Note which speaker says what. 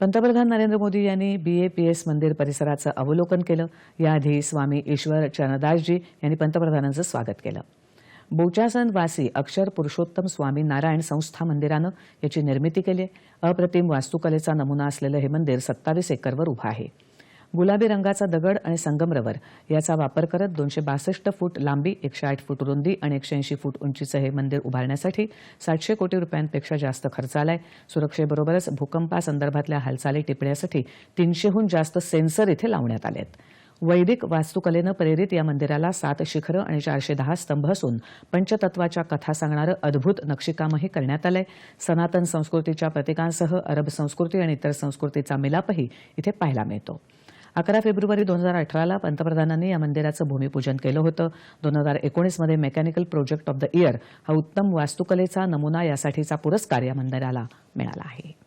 Speaker 1: पंतप्रधान नरेंद्र मोदी यांनी बीएपीएस मंदिर परिसराचं अवलोकन केलं. याआधी स्वामी ईश्वर चरणदासजी यांनी पंतप्रधानांचं स्वागत केलं. बोचासन वासी अक्षर पुरुषोत्तम स्वामी नारायण संस्था मंदिरानं याची निर्मिती केली अप्रतिम वास्तुकलेचा नमुना असलेलं हे मंदिर सत्तावीस एकरवर उभं आहे. गुलाबी रंगाचा दगड आणि संगमरवर याचा वापर करत दोनशे बासष्ट फूट लांबी एकशे आठ फूट रुंदी आणि एकशे ऐंशी फूट उंचीचं हे मंदिर उभारण्यासाठी सातशे कोटी रुपयांपेक्षा जास्त खर्च आलाय. सुरक्षेबरोबरच भूकंपासंदर्भातल्या हालचाली टिपण्यासाठी तीनशेहून जास्त सेन्सर इथे लावण्यात आले आहेत वैदिक वास्तुकलेनं प्रेरित या मंदिराला सात शिखरं आणि चारशे दहा स्तंभ असून पंचतत्वाच्या कथा सांगणारं अद्भुत नक्षीकामही करण्यात आलंय. सनातन संस्कृतीच्या प्रतिकांसह अरब संस्कृती आणि इतर संस्कृतीचा मिलापही इथे पाहायला मिळतो. अकरा फेब्रुवारी दोन हजार अठराला पंतप्रधानांनी या मंदिराचं भूमिपूजन केलं होतं. दोन हजार एकोणीसमध्ये mechanical project of the year हा उत्तम वास्तुकलेचा नमुना यासाठीचा पुरस्कार या मंदिराला मिळाला आहे.